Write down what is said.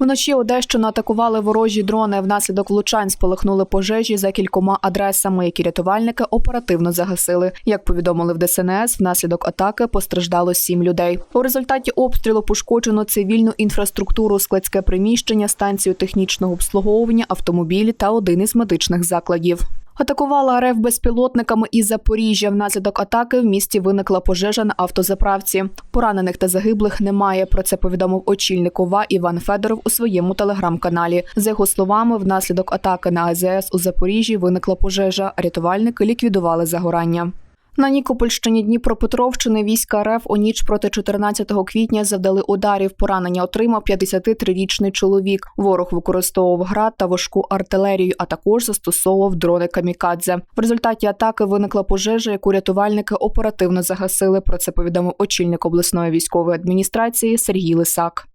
Вночі Одещину атакували ворожі дрони. Внаслідок влучань спалахнули пожежі за кількома адресами, які рятувальники оперативно загасили. Як повідомили в ДСНС, внаслідок атаки постраждало сім людей. У результаті обстрілу пошкоджено цивільну інфраструктуру, складське приміщення, станцію технічного обслуговування, автомобілі та один із медичних закладів. Атакувала РФ безпілотниками із Запоріжжя. Внаслідок атаки в місті виникла пожежа на автозаправці. Поранених та загиблих немає. Про це повідомив очільник ОВА Іван Федоров у своєму телеграм-каналі. За його словами, внаслідок атаки на АЗС у Запоріжжі виникла пожежа. Рятувальники ліквідували загорання. На Нікопольщині Дніпропетровщини війська РФ у ніч проти 14 квітня завдали ударів. Поранення отримав 53-річний чоловік. Ворог використовував град та важку артилерію, а також застосовував дрони камікадзе. В результаті атаки виникла пожежа, яку рятувальники оперативно загасили. Про це повідомив очільник обласної військової адміністрації Сергій Лисак.